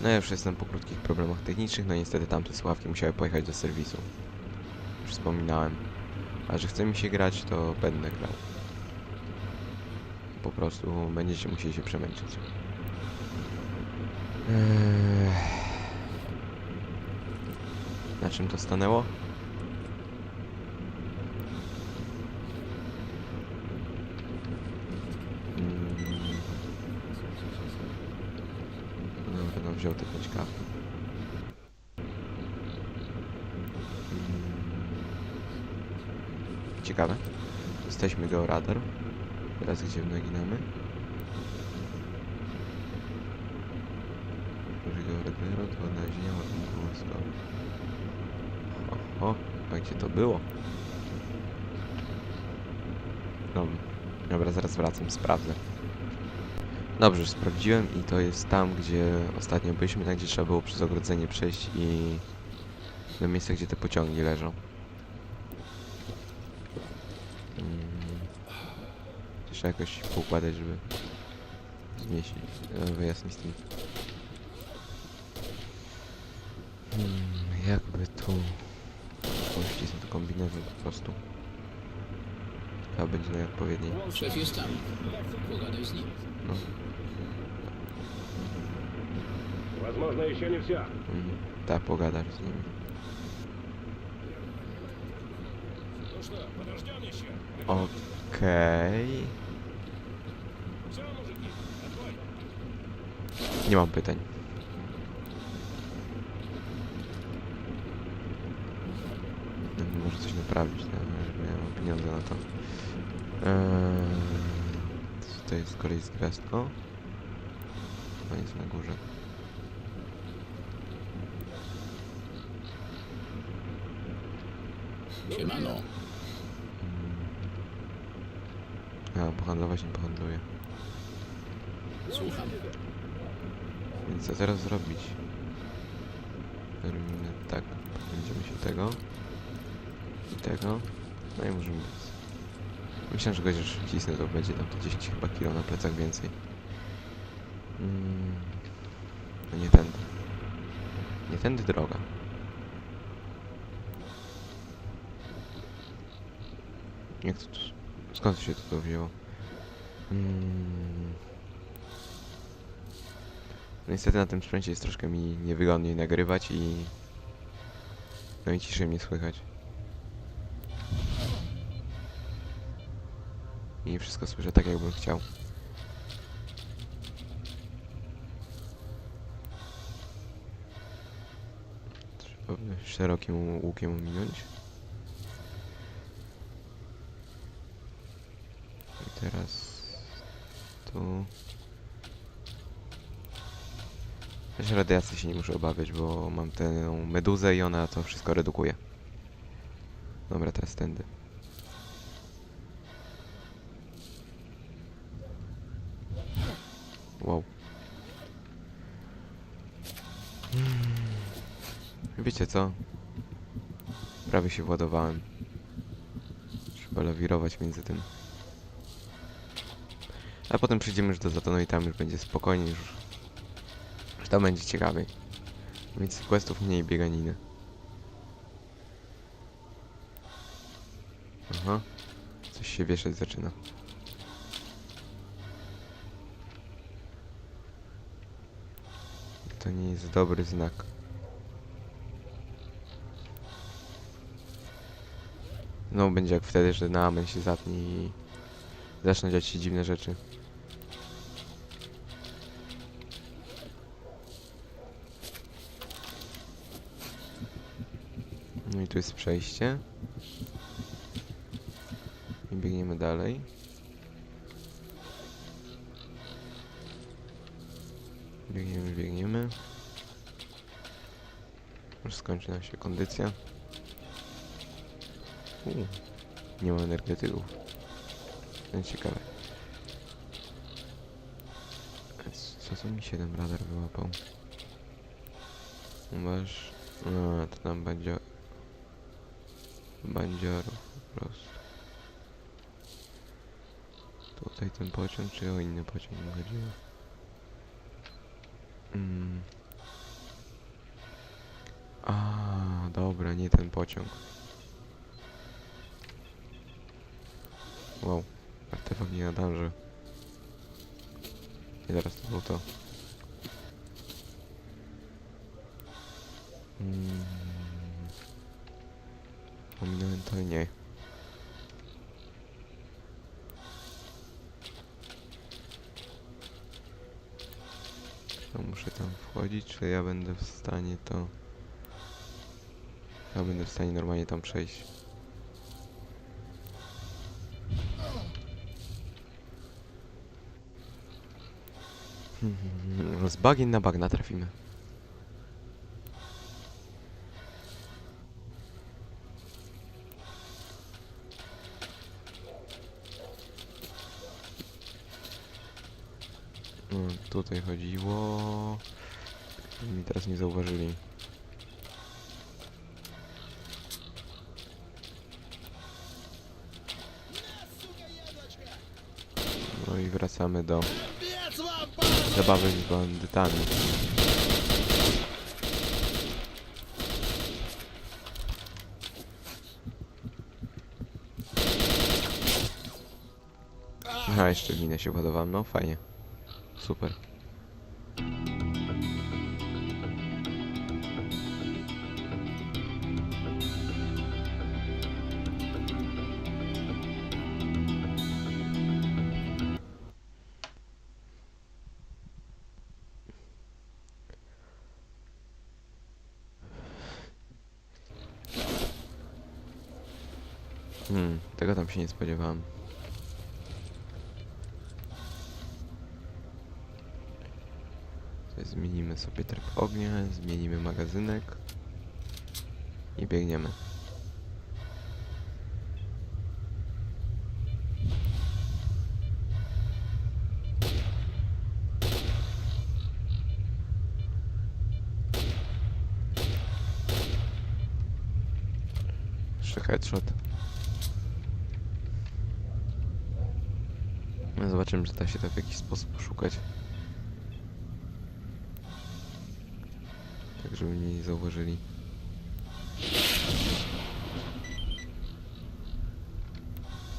No ja już jestem po krótkich problemach technicznych, no niestety tamte słuchawki musiały pojechać do serwisu. Już wspominałem. A że chce mi się grać, to będę grał. Po prostu będziecie musieli się przemęczyć. Eee... Na czym to stanęło? Mm. Dobra, no wziął te 5 kawki. Mm. Ciekawe. Jesteśmy georadar. Teraz gdzie naginamy? Georadaru to odnalezienie ładunku łaskawy. Oho, a gdzie to było? No, dobra, zaraz wracam, sprawdzę. Dobrze, już sprawdziłem i to jest tam, gdzie ostatnio byliśmy, tam gdzie trzeba było przez ogrodzenie przejść i do miejsca, gdzie te pociągi leżą. Mm. Jeszcze jakoś poukładać, żeby zmieścić, e, z tym. Hmm, jakby tu uścisnąć kombinezon po prostu. Chyba będzie najodpowiedniej. Szef jest tam. Pogadaj z nim. No. Возможно, еще не все. Mhm. Tak, pogadasz z nimi. Ну что, подождем еще? Okej. Все, мужики, отбой. Nie mam pytań. No, Może coś naprawić, no, żeby ja mam pieniądze na to. Eee, tutaj jest kolej z gwiazdką. To jest na górze. Siemano. A, pohandlować nie pohandluję. Słucham. Więc co teraz zrobić? Robimy tak, będziemy się tego i tego, no i możemy być. Myślę, że chociaż wcisnę, to będzie tam to 10 chyba kilo na plecach więcej. Mm, no nie tędy. Nie tędy droga. Jak to tu... Skąd się to wzięło? Mm. No niestety na tym sprzęcie jest troszkę mi niewygodniej nagrywać i... No i ciszej mnie słychać. I wszystko słyszę tak jakbym chciał. Trzeba szerokim łukiem ominąć. I teraz... Tu... Też radiacji się nie muszę obawiać, bo mam tę meduzę i ona to wszystko redukuje. Dobra, teraz tędy. Wow. Mm. Wiecie co? Prawie się władowałem. Trzeba lawirować między tym. A potem przyjdziemy już do Zatonu i tam już będzie spokojnie, już że to będzie ciekawiej. Więc questów mniej bieganiny. Aha. Coś się wieszać zaczyna. To nie jest dobry znak. No będzie jak wtedy, że na amen się zatnie i zaczną dziać się dziwne rzeczy. Tu jest przejście. I biegniemy dalej. Biegniemy, biegniemy. Już skończy nam się kondycja. Uu, nie ma energetyków. No ciekawe. Co to mi 7 radar wyłapał? Masz... A, to tam będzie bandziorów po prostu. Tutaj ten pociąg, czy o inny pociąg mi chodziło? Mm. A, dobra, nie ten pociąg. Wow, artefakt nie nadąży. I teraz to było to. Mm. Ominąłem to nie. To muszę tam wchodzić, czy ja będę w stanie to... Ja będę w stanie normalnie tam przejść. Z bagien na bagna trafimy. No, tutaj chodziło... Mi teraz nie zauważyli. No i wracamy do zabawy z bandytami. Aha, jeszcze minę się ładowałem, no fajnie. Super. Hmm, tego tam się nie spodziewałem. Zmienimy sobie tryb ognia, zmienimy magazynek i biegniemy. Jeszcze headshot. Zobaczymy, czy da się to w jakiś sposób oszukać. Żeby mnie nie zauważyli.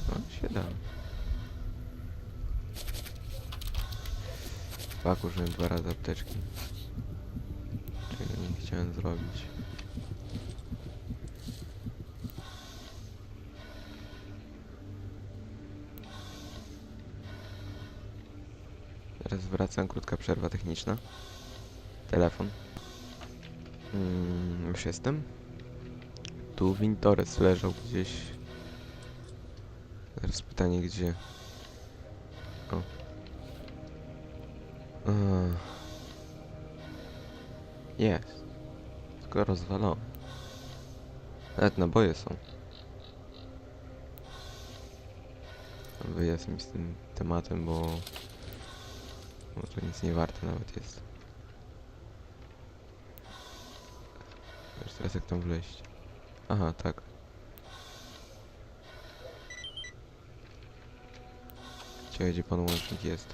No, się da. Fak, użyłem dwa razy apteczki. Czego nie chciałem zrobić. Teraz wracam, krótka przerwa techniczna. Telefon. Mm, już jestem. Tu Wintores leżał gdzieś. Teraz pytanie gdzie. O. Jest. Tylko rozwalony. Nawet naboje są. Wyjazd mi z tym tematem, bo... Bo to nic nie warte nawet jest. Już teraz jak tam wleźć? Aha, tak. Ciekawe gdzie pan łącznik jest.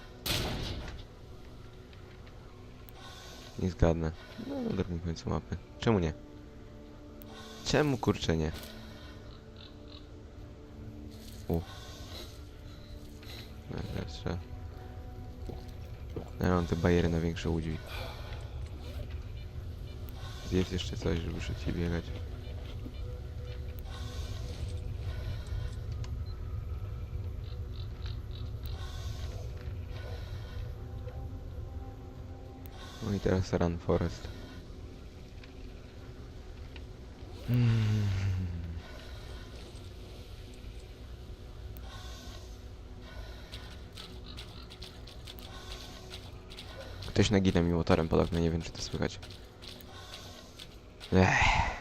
Nie zgadnę. No na drugim końcu mapy. Czemu nie? Czemu kurczę nie? U. No, teraz trzeba... Mam te bariery na większe łudzi. Jest jeszcze coś, żeby szybciej biegać. No i teraz Run Forest. Mm. Ktoś naginał mi motorem podobno, nie wiem czy to słychać. Ech.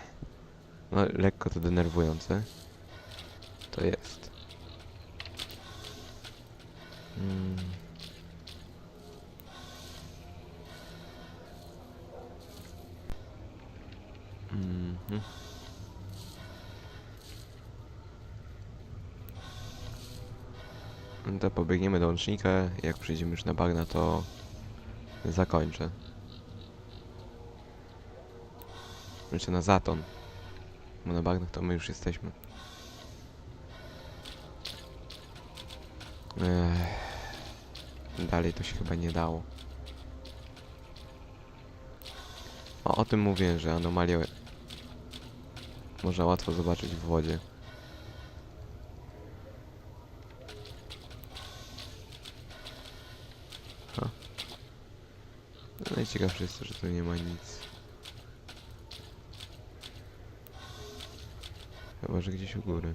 No, lekko to denerwujące. To jest. Mm. Mhm. No to pobiegniemy do łącznika. Jak przyjdziemy już na bagna, to zakończę. Na zaton. Bo na bagnach to my już jesteśmy. Ech. Dalej to się chyba nie dało. O, o tym mówiłem, że anomalię można łatwo zobaczyć w wodzie. Ha. No Najciekawsze jest to, że tu nie ma nic. Chyba, że gdzieś u góry.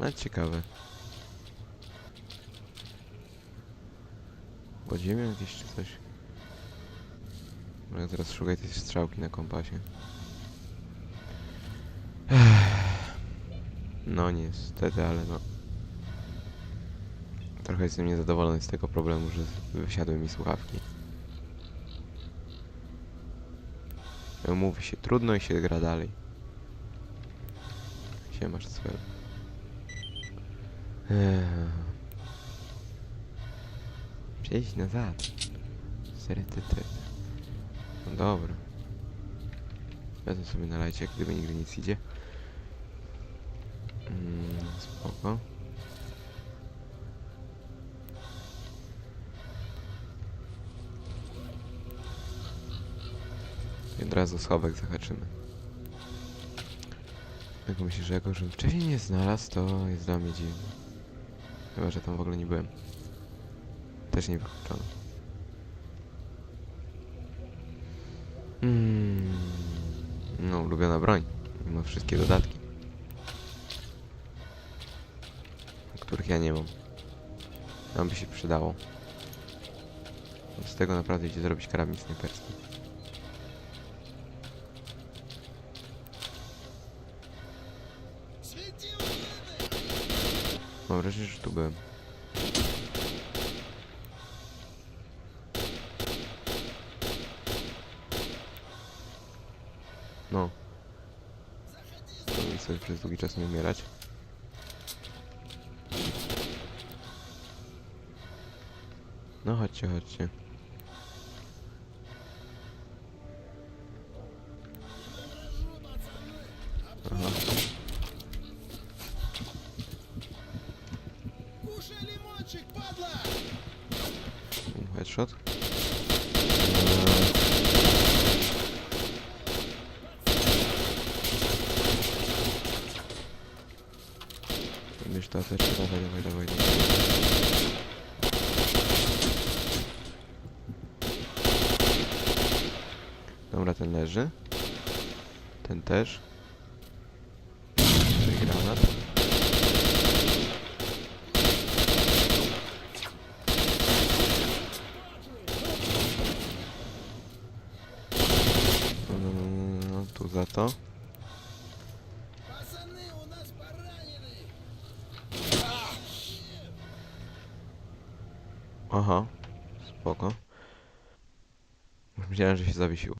No ciekawe. Pod ziemią jakieś czy coś? Mogę teraz szukać tej strzałki na kompasie. No niestety, ale no. Trochę jestem niezadowolony z tego problemu, że wysiadły mi słuchawki. Mówi się trudno i się gra dalej. Siemasz sfer. Przejść nazad. Seretyty. No dobra. Wezmę sobie na lajcie, gdyby nigdy nic idzie. Mm, spoko. I od razu schowek zahaczymy. Jak myślę, że jako, że wcześniej nie znalazł, to jest dla mnie dziwne. Chyba, że tam w ogóle nie byłem. Też nie wykluczone. Mm, no, ulubiona broń. Mimo wszystkie dodatki. Których ja nie mam. Nam by się przydało. Z tego naprawdę idzie zrobić karabin snajperski. Mam wrażenie, że tu byłem. No. Żeby sobie przez długi czas nie umierać. No chodźcie, chodźcie. Też dawaj, dawaj, dawaj, dawaj. Dobra, ten leży. Ten też. Aha, spoko. Myślałem, że się zawiesił.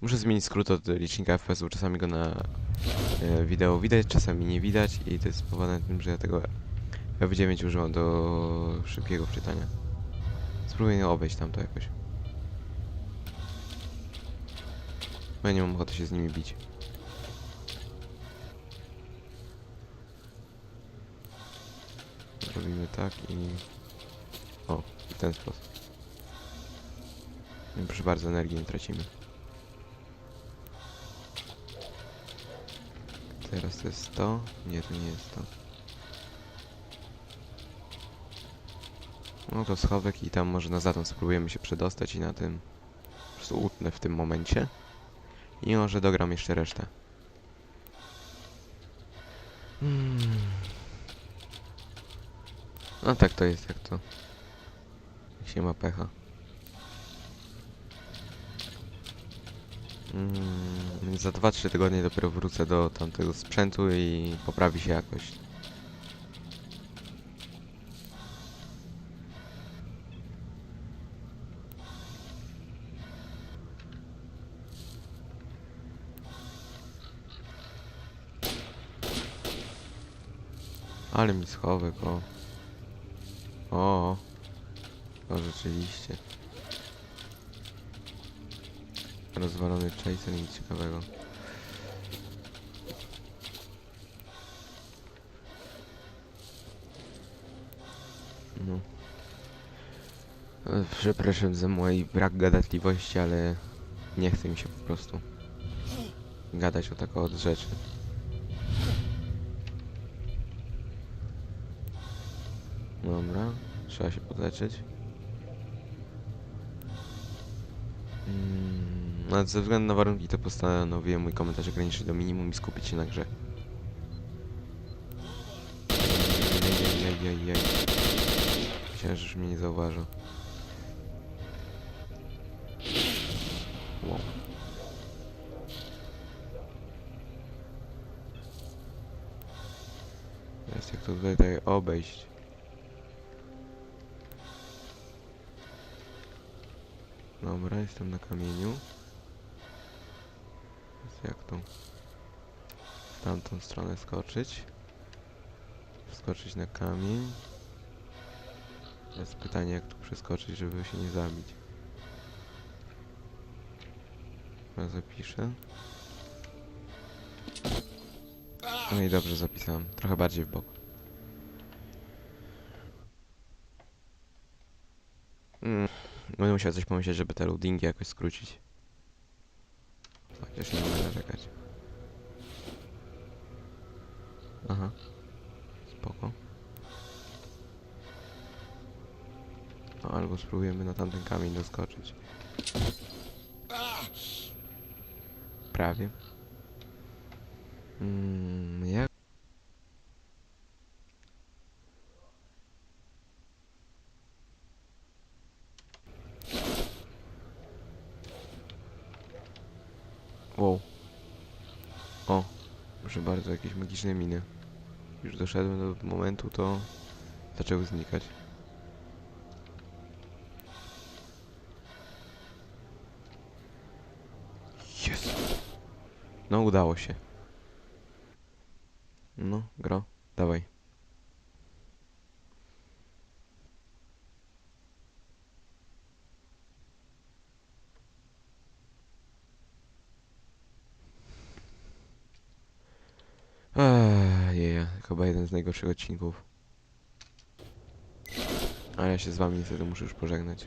Muszę zmienić skrót od licznika FPS-u, czasami go na e, wideo widać, czasami nie widać i to jest spowodowane tym, że ja tego F9 używam do szybkiego wczytania. Spróbuję obejść tam to jakoś. Bo ja nie mam ochoty się z nimi bić. Robimy tak i... O, w ten sposób. No, Proszę bardzo, energii nie tracimy. Teraz to jest to. Nie, to nie jest to. No to schowek i tam może na zaton spróbujemy się przedostać i na tym po prostu utnę w tym momencie. I może dogram jeszcze resztę. Hmm. No tak to jest, jak to. Jak się ma pecha. Mm, za 2-3 tygodnie dopiero wrócę do tamtego sprzętu i poprawi się jakość. Ale mi schowek, o. O, o rzeczywiście. rozwalony chaser, nic ciekawego. No. Przepraszam za mój brak gadatliwości, ale nie chce mi się po prostu gadać o tak od rzeczy. Dobra, trzeba się podleczyć. Mm, ale ze względu na warunki to postanowiłem mój komentarz ograniczyć do minimum i skupić się na grze. Jajajajajaj. Myślałem, mnie nie zauważył. Wow. Teraz jak to tutaj obejść? Dobra, jestem na kamieniu. Jak tu? W tamtą stronę skoczyć. Skoczyć na kamień. Jest pytanie jak tu przeskoczyć, żeby się nie zabić. Ja zapiszę. No i dobrze zapisałem. Trochę bardziej w bok. Mm. Będę musiał coś pomyśleć, żeby te loadingi jakoś skrócić. Chociaż nie mogę narzekać. Aha. Spoko. No, albo spróbujemy na tamten kamień doskoczyć. Prawie. Mm, jak? Wow. O, proszę bardzo, magiczne miny. Już doszedłem do momentu, to zaczęły znikać. Jest. No, udało się. No, gro, dawaj. Jeja, chyba jeden z najgorszych odcinków. Ale ja się z wami niestety muszę już pożegnać.